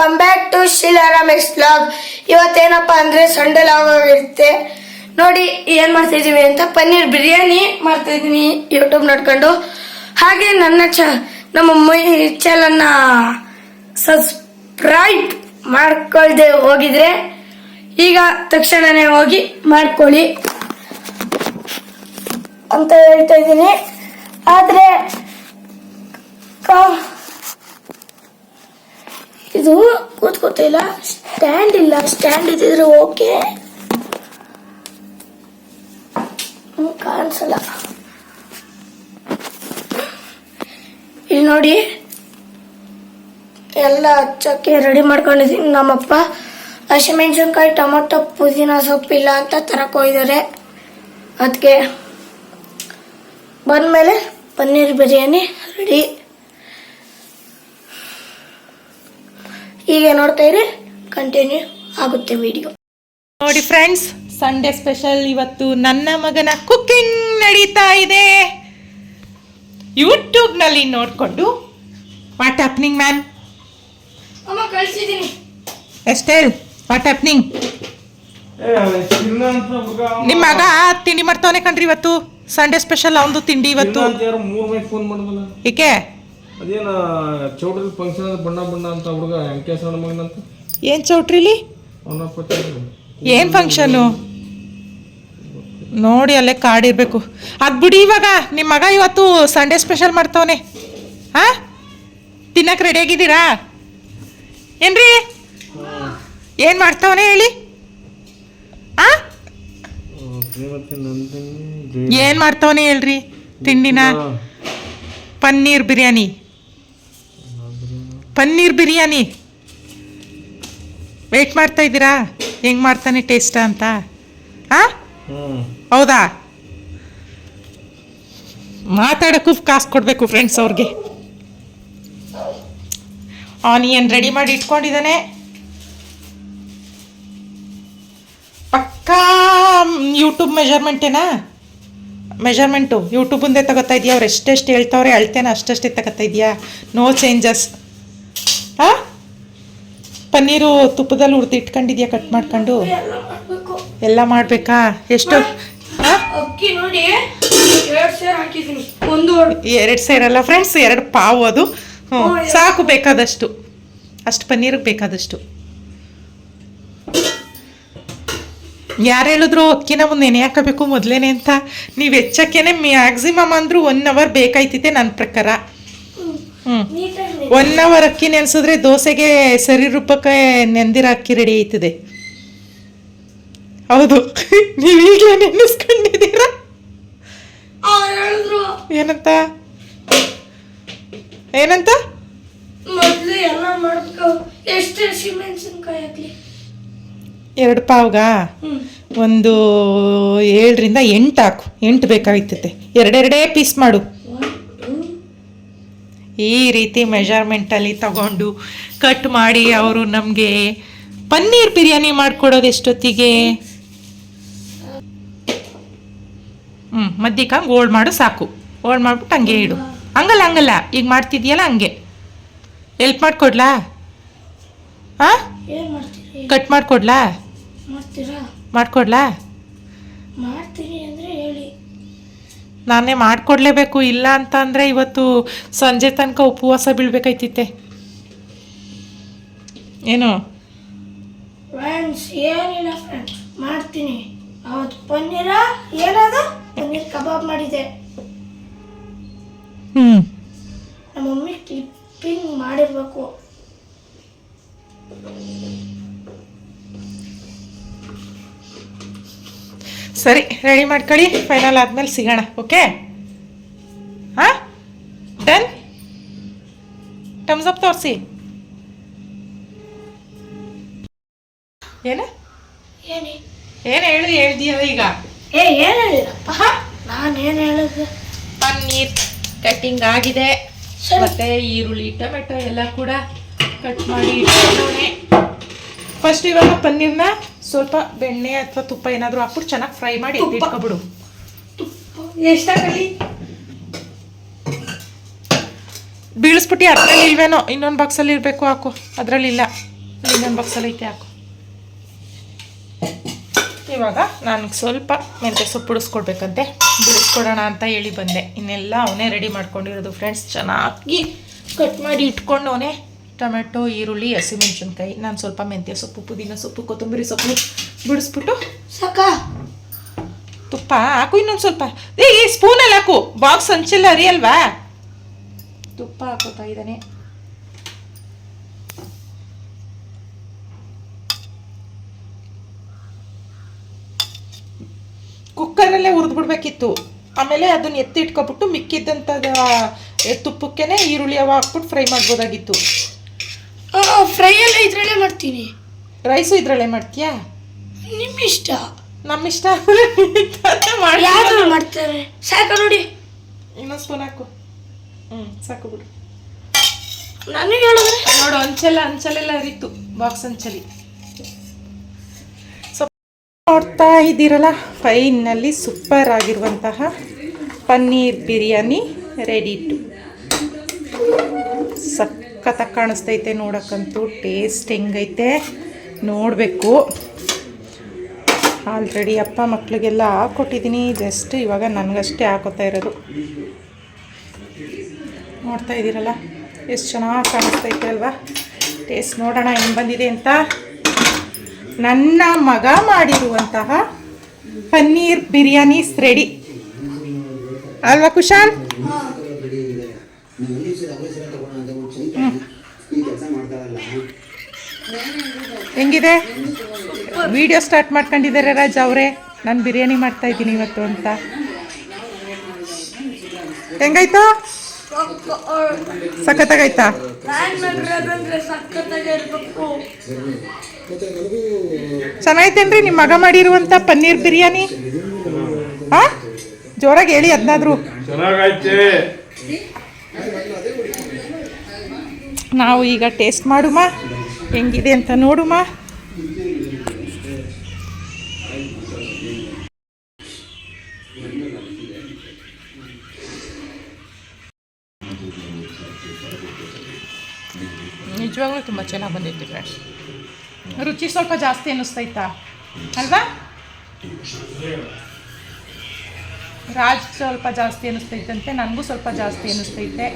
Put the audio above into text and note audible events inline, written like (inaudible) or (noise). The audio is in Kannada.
Welcome back to Shilaram X blog ಇವತ್ತೇನಪ್ಪ ಅಂದ್ರೆ ಸಂಡೆ ಆಗಿರುತ್ತೆ. ನೋಡಿ, ಏನ್ ಇದೀವಿ ಅಂತ ಪನ್ನೀರ್ ಬಿರಿಯಾನಿ ಮಾಡ್ತಾ ಇದೀನಿ ಯೂಟ್ಯೂಬ್ ನೋಡ್ಕೊಂಡು. ಹಾಗೆ ನನ್ನ ಚ ನಮ್ಮ ಮೈ ಚಾನಲ್ನ ಸಬ್ಸ್ಕ್ರೈಬ್ ಮಾಡ್ಕೊಳ್ದೆ ಹೋಗಿದ್ರೆ, ಈಗ ತಕ್ಷಣನೇ ಹೋಗಿ ಮಾಡ್ಕೊಳ್ಳಿ ಅಂತ ಹೇಳ್ತಾ ಇದ್ದೀನಿ ಆದ್ರೆ ಇದು ಕೂತ್ಕೋತಿಲ್ಲ ಸ್ಟ್ಯಾಂಡ್ ಇಲ್ಲ. ಸ್ಟ್ಯಾಂಡ್ ಇದ್ದಿದ್ರೆ ಓಕೆ ಕಾಣಿಸಲ್ಲ. ಇಲ್ಲಿ ನೋಡಿ. ಎಲ್ಲ ಹಚ್ಚಕ್ಕೆ ರೆಡಿ ಮಾಡ್ಕೊಂಡಿದ್ದೀನಿ. ನಮ್ಮಪ್ಪ ಹಸಿಮೆಣಸಿನ್ಕಾಯಿ, ಟೊಮೊಟೊ, ಪುದೀನ ಸೊಪ್ಪಿಲ್ಲ ಅಂತ ತರಕ್ಕೆ ಹೋಗಿದ್ದಾರೆ. ಅದಕ್ಕೆ ಬಂದಮೇಲೆ ಪನ್ನೀರ್ ಬಿರಿಯಾನಿ ರೆಡಿ ಈಗ ನೋಡ್ತಾ ಇರಿ ಕಂಟಿನ್ಯೂ ಆಗುತ್ತೆ ವಿಡಿಯೋ ನೋಡಿ ಫ್ರೆಂಡ್ಸ್ ಸಂಡೇ ಸ್ಪೆಷಲ್ ಇವತ್ತು ನನ್ನ ಮಗನ ಕುಕ್ಕಿಂಗ್ ನಡೀತಾ ಇದೆ. ಯೂಟ್ಯೂಬ್ನಲ್ಲಿ ನೋಡಿಕೊಂಡು ವಾಟ್ ಹ್ಯಾಪ್ನಿಂಗ್ ಮ್ಯಾನ್ ಎಷ್ಟೇ ವಾಟ್ ಹ್ಯಾಪ್ನಿಂಗ್ ನಿಮ್ಮ ಮಗ ತಿಂಡಿ ಮಾಡ್ತಾವನೆ ಕಣ್ರಿ ಇವತ್ತು. ಸಂಡೇ ಸ್ಪೆಷಲ್ ಅವನದು ತಿಂಡಿ ಇವತ್ತು. ಏಕೆ? ಅದೇನ ಚೌಟ್ರಿ ಫಂಕ್ಷನ್ ಬಣ್ಣ ಬಣ್ಣ ಅಂತ ಹುಡುಗ ಮಗನಂತ ಏನು ಚೌಟ್ರಿಲಿ? ಅವನಪ್ಪ ಏನು ಫಂಕ್ಷನು ನೋಡಿ ಅಲ್ಲೇ ಕಾಡಿರಬೇಕು ಅದು ಬಿಡಿ ಇವಾಗ ನಿಮ್ಮ ಮಗ ಇವತ್ತು ಸಂಡೇ ಸ್ಪೆಷಲ್ ಮಾಡ್ತಾವನೆ. ಹಾ? ತಿನ್ನಕ್ಕೆ ರೆಡಿ ಆಗಿದ್ದೀರಾ? ಏನ್ರಿ? ಏನು ಮಾಡ್ತಾವನೆ ಹೇಳಿ? ಆ? ಏನು ಮಾಡ್ತಾವನೆ ಹೇಳ್ರಿ ತಿಂಡಿನ? ಪನ್ನೀರ್ ಬಿರಿಯಾನಿ. ಪನ್ನೀರ್ ಬಿರಿಯಾನಿ. ವೇಟ್ ಮಾಡ್ತಾ ಇದ್ದೀರಾ? ಹೆಂಗೆ ಮಾಡ್ತಾನೆ ಟೇಸ್ಟ್ ಅಂತ? ಹಾಂ ಹೌದಾ? ಮಾತಾಡೋಕ್ಕೂ ಕಾಸು ಕೊಡಬೇಕು ಫ್ರೆಂಡ್ಸ್ ಅವ್ರಿಗೆ. ಆನಿಯನ್ ರೆಡಿ ಮಾಡಿ ಇಟ್ಕೊಂಡಿದ್ದಾನೆ. ಪಕ್ಕಾ ಯೂಟ್ಯೂಬ್ ಮೆಷರ್ಮೆಂಟೇನಾ ಮೆಜರ್ಮೆಂಟು ಯೂಟ್ಯೂಬಿಂದೇ ತಗೋತಾ ಇದೆಯಾ ಅವ್ರು ಎಷ್ಟೆಷ್ಟು ಹೇಳ್ತಾವ್ರೆ, ಅಳ್ತೇನೆ ಅಷ್ಟಷ್ಟೇ ತಗೋತಾ ಇದೆಯಾ? ನೋ ಚೇಂಜಸ್ ಹಾಂ? ಪನ್ನೀರು ತುಪ್ಪದಲ್ಲಿ ಹುರಿದು ಇಟ್ಕೊಂಡಿದ್ಯಾ ಕಟ್ ಮಾಡ್ಕೊಂಡು? ಎಲ್ಲ ಮಾಡಬೇಕು? ಎಷ್ಟು? ಹಾಂ? ಅಕ್ಕಿ ನೋಡಿ ಎರಡು ಸೇರಲ್ಲ ಫ್ರೆಂಡ್ಸ್ ಎರಡು ಪಾವು ಅದು. ಹ್ಞೂ ಸಾಕು ಬೇಕಾದಷ್ಟು. ಅಷ್ಟು ಪನ್ನೀರಿಗೆ ಬೇಕಾದಷ್ಟು. ಯಾರು ಹೇಳಿದ್ರು ಅಕ್ಕಿನ ಒಂದು ನೆನೆ ಹಾಕಬೇಕು ಮೊದಲೇನೆ ಅಂತ? ನೀವು ಹೆಚ್ಚಕ್ಕೇನೆ ಮ್ಯಾಕ್ಸಿಮಮ್ ಅಂದರೂ ಒನ್ ಅವರ್ ಬೇಕಾಯ್ತಿದೆ ನನ್ನ ಪ್ರಕಾರ. ಹ್ಞೂ ಒನ್ ಅವರ್ ಅಕ್ಕಿ ನೆನೆಸಿದ್ರೆ ದೋಸೆಗೆ ಸರಿ ರೂಪಕ್ಕೆ ನೆಂದಿರ ಅಕ್ಕಿ ರೆಡಿ ಆಯ್ತದೆ. ಹೌದು. (laughs) ನೀವು ಈಗಲೇ ನೆನೆಸ್ಕೊಂಡಿದ್ದೀರಾ? ಏನಂತ? ಏನಂತ? ಮೊದ್ಲು ಎಲ್ಲ ಮಾಡ್ಬೇಕು. ಎಷ್ಟು ಹಸಿಮೆಣಸಿನ್ಕಾಯಿ ಹಾಕ್ಲಿ ಎರಡು ಪಾವ್ಗಾ? ಒಂದು ಏಳರಿಂದ ಎಂಟು ಹಾಕು. ಎಂಟು ಬೇಕಾಗ್ತೈತೆ ಎರಡೆರಡೇ ಪೀಸ್ ಮಾಡು. ಈ ರೀತಿ ಮೆಜರ್ಮೆಂಟಲ್ಲಿ ತಗೊಂಡು ಕಟ್ ಮಾಡಿ ಅವರು ನಮಗೆ ಪನ್ನೀರ್ ಬಿರಿಯಾನಿ ಮಾಡಿಕೊಡೋದು ಎಷ್ಟೊತ್ತಿಗೆ? ಹ್ಞೂ ಮಧ್ಯಕ್ಕೆ ಹಂಗೆ ಓಲ್ಡ್ ಮಾಡು ಸಾಕು. ಓಲ್ಡ್ ಮಾಡ್ಬಿಟ್ಟು ಹಂಗೆ ಇಡು. ಹಂಗಲ್ಲ ಹಂಗಲ್ಲ. ಈಗ ಮಾಡ್ತಿದ್ಯಲ್ಲ ಹಂಗೆ. ಎಲ್ಪ್ ಮಾಡಿಕೊಡ್ಲಾ? ಹಾಂ ಕಟ್ ಮಾಡಿಕೊಡ್ಲಾ? ಮಾಡಿಕೊಡ್ಲಾ? ಮಾಡ್ತೀನಿ. ನಾನೇ ಮಾಡಿಕೊಡ್ಲೇಬೇಕು ಇಲ್ಲ ಅಂತ ಅಂದರೆ ಇವತ್ತು ಸಂಜೆ ತನಕ ಉಪವಾಸ ಬೀಳ್ಬೇಕಾಯ್ತಿತ್ತೆ. ಏನು? ಫ್ರೆಂಡ್ಸ್ ಏನಿಲ್ಲ ಫ್ರೆಂಡ್ಸ್ ಮಾಡ್ತೀನಿ. ಅವತ್ತು ಪನ್ನೀರ ಏನದು? ಪನ್ನೀರ್ ಕಬಾಬ್ ಮಾಡಿದೆ. ಹ್ಞೂ ರೆಡಿ ಮಾಡ್ಕೊಳ್ಳಿ. ಫೈನಲ್ ಆದಮೇಲೆ ಸಿಗೋಣ. ಓಕೆ ಹಾಂ? ಡನ್ ಟಮ್ಸ್ ಅಪ್ ತೋರಿಸಿ. ಏನು? ಏನಿ ಏನು ಹೇಳು ಹೇಳ್ದೀಯಲ್ಲ ಈಗ? ಏ ಏನ್ ಹೇಳಿದಪ್ಪ ನಾನು ಏನು ಹೇಳಿದೆ? ಪನ್ನೀರ್ ಕಟ್ಟಿಂಗ್ ಆಗಿದೆ. ಮತ್ತೆ ಈರುಳ್ಳಿ ಟೊಮೆಟೊ ಎಲ್ಲ ಕೂಡ ಕಟ್ ಮಾಡಿ ಇಟ್ಕೊಂಡವ್ನೆ. ಫಸ್ಟ್ ಇವಾಗ ಪನ್ನೀರ್ನ ಸ್ವಲ್ಪ ಬೆಣ್ಣೆ ಅಥವಾ ತುಪ್ಪ ಏನಾದರೂ ಹಾಕ್ಬಿಟ್ಟು ಚೆನ್ನಾಗಿ ಫ್ರೈ ಮಾಡಿ. ಇಟ್ಕೊಬಿಡು ಎಷ್ಟಾಗಲಿ? ಬೀಳಿಸ್ಬಿಟ್ಟು ಅದ್ರಲ್ಲಿ ಇಲ್ವೇನೋ ಇನ್ನೊಂದು ಬಾಕ್ಸಲ್ಲಿ ಇರಬೇಕು ಹಾಕು. ಅದರಲ್ಲಿಲ್ಲ ಇನ್ನೊಂದು ಬಾಕ್ಸಲ್ಲಿ ಐತೆ ಹಾಕು. ಇವಾಗ ನಾನು ಸ್ವಲ್ಪ ಮೆಂತ್ಯ ಸೊಪ್ಪು ಬಿಡಿಸ್ಕೊಡ್ಬೇಕಂತೆ ಬಿಡಿಸ್ಕೊಡೋಣ ಅಂತ ಹೇಳಿ ಬಂದೆ. ಇನ್ನೆಲ್ಲ ಅವನೇ ರೆಡಿ ಮಾಡ್ಕೊಂಡಿರೋದು ಫ್ರೆಂಡ್ಸ್ ಚೆನ್ನಾಗಿ ಕಟ್ ಮಾಡಿ ಇಟ್ಕೊಂಡವನೇ. ಟೊಮೆಟೊ ಈರುಳ್ಳಿ ಹಸಿಮೆಣಸಿನ್ಕಾಯಿ. ನಾನು ಸ್ವಲ್ಪ ಮೆಂತ್ಯ ಸೊಪ್ಪು ಪುದೀನ ಸೊಪ್ಪು ಕೊತ್ತಂಬರಿ ಸೊಪ್ಪು ಬಿಡಿಸ್ಬಿಟ್ಟು ಸಾಕ. ತುಪ್ಪ ಹಾಕು ಇನ್ನೊಂದು ಸ್ವಲ್ಪ. ಏ ಈ ಸ್ಪೂನಲ್ಲಿ ಹಾಕು. ಬಾಕ್ಸ್ ಹಂಚಿಲ್ಲ ರೀ ಅಲ್ವಾ ತುಪ್ಪ ಹಾಕೋತಾ ಇದ್ದಾನೆ. ಕುಕ್ಕರಲ್ಲೇ ಹುರಿದ್ಬಿಡ್ಬೇಕಿತ್ತು. ಆಮೇಲೆ ಅದನ್ನ ಎತ್ತಿ ಇಟ್ಕೊಬಿಟ್ಟು ಮಿಕ್ಕಿದ್ದಂಥದ ತುಪ್ಪಕ್ಕೇನೆ ಈರುಳ್ಳಿ ಅವ ಹಾಕ್ಬಿಟ್ಟು ಫ್ರೈ ಮಾಡ್ಬೋದಾಗಿತ್ತು. ಫ್ರೈ ಎಲ್ಲ ಇದರಲ್ಲೇ ಮಾಡ್ತೀನಿ. ರೈಸು ಇದರಲ್ಲೇ ಮಾಡ್ತೀಯಾ? ನಿಮ್ಮ ಇಷ್ಟ ನಮ್ಮ ಇಷ್ಟ ಯಾರು ಮಾಡ್ತಾರೆ? ಸಾಕು ನೋಡಿ. ಇನ್ನೊಂದು ಸ್ಪೂನ್ ಹಾಕು. ಹ್ಞೂ ಸಾಕು ಬಿಡು. ನನಗೆ ಹೇಳಿದ್ರೆ? ನೋಡು ಅಂಚೆಲ್ಲ ಅಂಚಲೆಲ್ಲ ಅರಿತು ಬಾಕ್ಸ್ ಅಂಚಲಿ. ಸೊ ನೋಡ್ತಾ ಇದ್ದೀರಲ್ಲ ಫೈನಲ್ಲಿ ಸೂಪರ್ ಆಗಿರುವಂತಹ ಪನ್ನೀರ್ ಬಿರಿಯಾನಿ ರೆಡಿ ಟು ಸಖತ್ತಾಗಿ ಕಾಣಿಸ್ತೈತೆ ನೋಡೋಕ್ಕಂತೂ ಟೇಸ್ಟ್ ಹೆಂಗೈತೆ ನೋಡಬೇಕು. ಆಲ್ರೆಡಿ ಅಪ್ಪ ಮಕ್ಕಳಿಗೆಲ್ಲ ಹಾಕ್ಕೊಟ್ಟಿದ್ದೀನಿ ಜಸ್ಟ್ ಇವಾಗ ನನಗಷ್ಟೇ ಹಾಕೋತಾ ಇರೋದು. ನೋಡ್ತಾ ಇದ್ದೀರಲ್ಲ, ಎಷ್ಟು ಚೆನ್ನಾಗಿ ಕಾಣಿಸ್ತೈತೆ ಅಲ್ವಾ? ಟೇಸ್ಟ್ ನೋಡೋಣ ಹೆಂಗೆ ಬಂದಿದೆ ಅಂತ. ನನ್ನ ಮಗ ಮಾಡಿರುವಂತಹ ಪನ್ನೀರ್ ಬಿರಿಯಾನಿ ರೆಡಿ ಅಲ್ವಾ ಕುಶಾಲ್? ಹೆಂಗಿದೆ? ವಿಡಿಯೋ ಸ್ಟಾರ್ಟ್ ಮಾಡ್ಕೊಂಡಿದ್ದಾರೆ ರಾಜ್ ಅವರೇ. ನಾನು ಬಿರಿಯಾನಿ ಮಾಡ್ತಾ ಇದ್ದೀನಿ ಇವತ್ತು ಅಂತ. ಹೆಂಗಾಯ್ತು? ಸಖತ್ತಾಗೈತಾ ಚೆನ್ನಾಗೈತೇನ್ರಿ ನಿಮ್ಮ ಮಗ ಮಾಡಿರುವಂಥ ಪನ್ನೀರ್ ಬಿರಿಯಾನಿ? ಹಾ ಜೋರಾಗಿ ಹೇಳಿ ಅದನ್ನಾದ್ರು ನಾವು ಈಗ ಟೇಸ್ಟ್ ಮಾಡುಮ. ಹೆಂಗಿದೆ ಅಂತ ನೋಡುಮ. ನಿಜವಾಗ್ಲೂ ತುಂಬ ಚೆನ್ನಾಗಿ ಬಂದೈತೆ ಫ್ರೆಂಡ್ಸ್ ರುಚಿ ಸ್ವಲ್ಪ ಜಾಸ್ತಿ ಅನ್ನಿಸ್ತೈತಾ? ಅಲ್ವಾ? ರಾಜ್ ಸ್ವಲ್ಪ ಜಾಸ್ತಿ ಅನ್ನಿಸ್ತೈತಂತೆ, ನನಗೂ ಸ್ವಲ್ಪ ಜಾಸ್ತಿ ಅನ್ನಿಸ್ತೈತೆ.